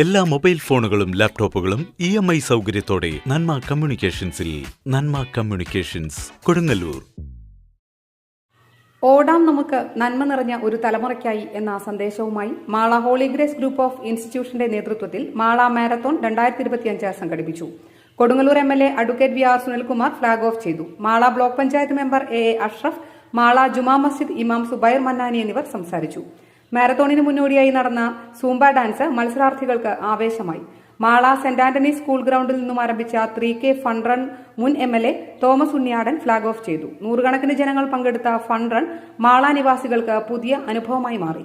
എല്ലാ മൊബൈൽ ഫോണുകളും ലാപ്ടോപ്പുകളും ഇ എം ഐ സൗകര്യത്തോടെ നന്മ കമ്മ്യൂണിക്കേഷൻസിൽ നന്മ കമ്മ്യൂണിക്കേഷൻസ് കൊടുങ്ങല്ലൂർ. ഓടാം നമുക്ക് നന്മ നിറഞ്ഞ ഒരു തലമുറയ്ക്കായി എന്ന സന്ദേശവുമായി Mala holy grace group of ഇൻസ്റ്റിറ്റ്യൂഷന്റെ നേതൃത്വത്തിൽ മാള മാരത്തോൺ രണ്ടായിരത്തി ഇരുപത്തിയഞ്ച് സംഘടിപ്പിച്ചു. Kodungallur M L A advocate V R Sunilkumar flag off ചെയ്തു. Mala block panchayat member A A Ashraf Mala Juma Masjid ഇമാം സുബൈർ മന്നാനി എന്നിവർ സംസാരിച്ചു. മാരത്തോണിന് മുന്നോടിയായി നടന്ന സൂംബ ഡാൻസ് മത്സരാർത്ഥികൾക്ക് ആവേശമായി. മാള സെന്റ് ആന്റണി സ്കൂൾ ഗ്രൌണ്ടിൽ നിന്നും ആരംഭിച്ച ത്രീ കെ ഫണ്ട് റൺ മുൻ M L A Thomas Unniyadan flag off ചെയ്തു. നൂറുകണക്കിന് ജനങ്ങൾ പങ്കെടുത്ത ഫണ്ട് റൺ മാള നിവാസികൾക്ക് പുതിയ അനുഭവമായി മാറി.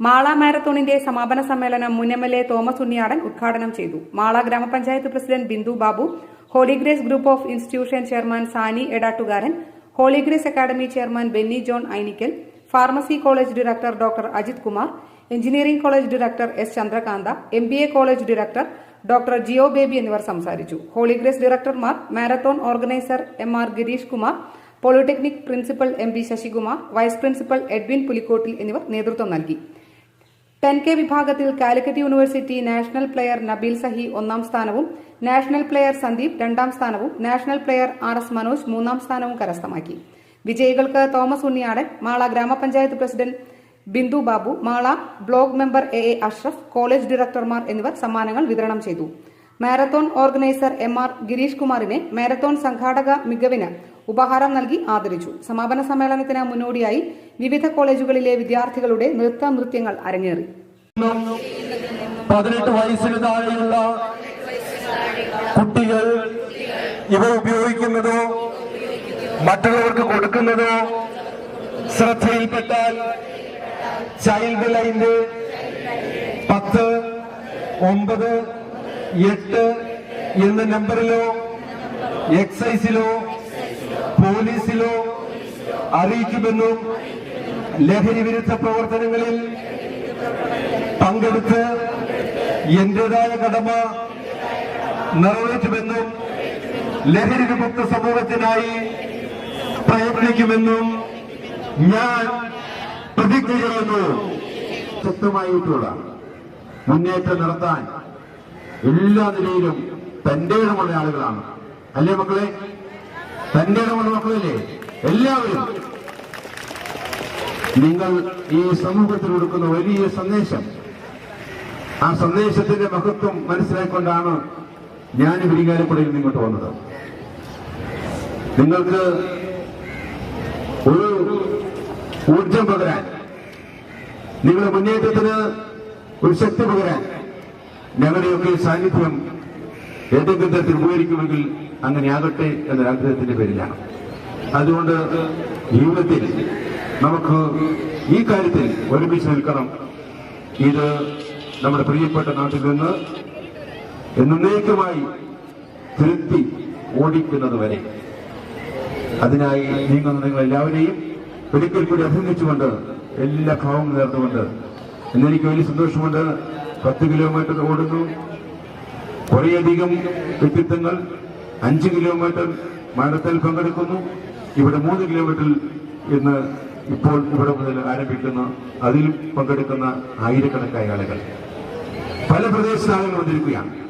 മാള മാരത്തോണിന്റെ സമാപന സമ്മേളനം മുൻ M L A Thomas Unniyadan ഉദ്ഘാടനം ചെയ്തു. മാള ഗ്രാമപഞ്ചായത്ത് president Bindu Babu Holy Grace group of institution chairman Sani Edattukaran Holy Grace academy chairman Benny John Ainikkal pharmacy college director doctor Ajith Kumar engineering college director S Chandrakantha M B A college director doctor Jeo Baby എന്നിവർ സംസാരിച്ചു. Holy Grace ഡയറക്ടർമാർ marathon organiser M R Girish Kumar polytechnic principal M P Sasikumar vice principal Edwin Pulikkottil എന്നിവർ നേതൃത്വം നൽകി. Ten K വിഭാഗത്തിൽ Calicut university national player Nabeel Sahi ഒന്നാം സ്ഥാനവും national player Sandeep രണ്ടാം സ്ഥാനവും national player R S Manoj മൂന്നാം സ്ഥാനവും കരസ്ഥമാക്കി. വിജയികൾക്ക് തോമസ് ഉണ്ണിയാടൻ മാള ഗ്രാമപഞ്ചായത്ത് president Bindu Babu Mala block member A A Ashraf college ഡയറക്ടർമാർ എന്നിവർ സമ്മാനങ്ങൾ വിതരണം ചെയ്തു. Marathon organiser M R Girish കുമാറിനെ മാരത്തോൺ സംഘാടക മികവിന് ഉപഹാരം നൽകി ആദരിച്ചു. സമാപന സമ്മേളനത്തിന് മുന്നോടിയായി വിവിധ കോളേജുകളിലെ വിദ്യാർത്ഥികളുടെ നൃത്ത നൃത്യങ്ങൾ അരങ്ങേറി. കുട്ടികൾ ഇവ ഉപയോഗിക്കുന്നതോ മറ്റുള്ളവർക്ക് കൊടുക്കുന്നതോ ശ്രദ്ധയിൽപ്പെട്ടാൽ ചൈൽഡ് ലൈന്റെ പത്ത് ഒമ്പത് എട്ട് എന്ന നമ്പറിലോ എക്സൈസിലോ പോലീസിലോ അറിയിക്കുമെന്നും ലഹരി വിരുദ്ധ പ്രവർത്തനങ്ങളിൽ പങ്കെടുത്ത് എന്റേതായ കടമ നിറവേറ്റുമെന്നും ലഹരി വിമുക്ത സമൂഹത്തിനായി പ്രയത്നിക്കുമെന്നും ഞാൻ പ്രതിജ്ഞ ചെയ്യുന്നു. ശക്തമായിട്ടുള്ള മുന്നേറ്റം നടത്താൻ എല്ലാ നിലയിലും തന്റെ ഇടമുള്ള ആളുകളാണ്. അല്ലേ മക്കളെ? തന്റെ ഇടമുള്ള മക്കളല്ലേ? എല്ലാവരും. നിങ്ങൾ ഈ സമൂഹത്തിൽ കൊടുക്കുന്ന വലിയ സന്ദേശം. ആ സന്ദേശത്തിന്റെ മഹത്വം മനസ്സിലാക്കിക്കൊണ്ടാണ് ഞാൻ വിരികാലപ്പുഴയിൽ നിങ്ങോട്ട് വന്നത്. നിങ്ങൾക്ക് ഒരു ഊർജം പകരാൻ. നിങ്ങളുടെ മുന്നേറ്റത്തിന് ഒരു ശക്തി പകരാൻ. ഞങ്ങളുടെയൊക്കെ സാന്നിധ്യം ഏതെങ്കിലും തരത്തിൽ ഉപകരിക്കുമെങ്കിൽ അങ്ങനെ ആകട്ടെ എന്നൊരാഗ്രഹത്തിന്റെ പേരിലാണ്. അതുകൊണ്ട് ജീവിതത്തിൽ നമുക്ക് ഈ കാര്യത്തിൽ ഒരുമിച്ച് നിൽക്കണം. ഇത് നമ്മുടെ പ്രിയപ്പെട്ട നാട്ടിൽ നിന്ന് എന്നേക്കുമായി തിരുത്തി ഓടിക്കുന്നത് വരെ അതിനായി നീങ്ങുന്ന നിങ്ങൾ എല്ലാവരെയും ഒരിക്കൽ കൂടി അഭിനന്ദിച്ചുകൊണ്ട് എല്ലാ ഭാവവും നേർന്നുകൊണ്ട് എന്നെനിക്ക് വലിയ സന്തോഷമുണ്ട്. പത്ത് കിലോമീറ്റർ ഓടുന്നു. കുറേയധികം വ്യക്തിത്വങ്ങൾ അഞ്ച് കിലോമീറ്റർ മരണത്തിൽ പങ്കെടുക്കുന്നു. ഇവിടെ മൂന്ന് കിലോമീറ്ററിൽ ഇന്ന് ഇപ്പോൾ ഇവിടെ മുതൽ ആരംഭിക്കുന്ന അതിൽ പങ്കെടുക്കുന്ന ആയിരക്കണക്കായ ആളുകൾ. പല പ്രദേശത്ത് വന്നിരിക്കുകയാണ്.